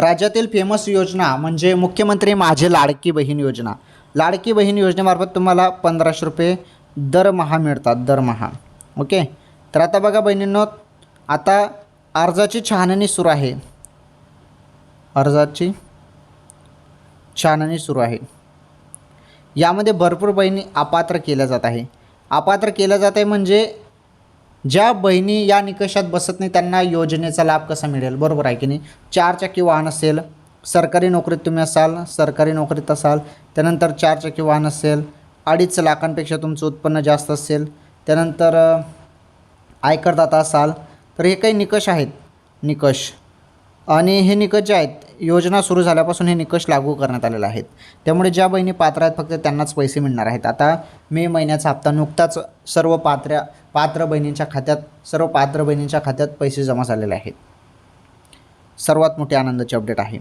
राज्यातील फेमस योजना म्हणजे मुख्यमंत्री माझे लाडकी बहीण योजना. लाडकी बहीण योजनेमार्फत तुम्हाला पंधराशे रुपये दरमहा मिळतात दरमहा. ओके? तर आता बघा बहिणींनो आता अर्जाची छाननी सुरू आहे. अर्जाची छाननी सुरू आहे. यामध्ये भरपूर बहिणी अपात्र केल्या जात आहे. अपात्र केल्या जात आहे म्हणजे ज्या बहिणी या निकषात बसत नाही त्यांना योजनेचा लाभ कसा मिळेल? बरोबर आहे की नाही? चारचाकी वाहन असेल सरकारी नोकरीत तुम्ही असाल सरकारी नोकरीत असाल त्यानंतर चारचाकी वाहन असेल अडीच लाखांपेक्षा तुमचं उत्पन्न जास्त असेल त्यानंतर आयकरदाता असाल तर हे काही निकष आहेत. निकष. आणि हे निकष जे आहेत योजना सुरू झाल्यापासून हे निकष लागू करण्यात आलेले आहेत. त्यामुळे ज्या बहिणी पात्र आहेत फक्त त्यांनाच पैसे मिळणार आहेत. आता मे महिन्याचा हप्ता नुकताच सर्व पात्र पात्र बहिणींच्या खात्यात सर्व पात्र बहिणींच्या खात्यात पैसे जमा झालेले आहेत. सर्वात मोठी आनंदाची अपडेट आहे.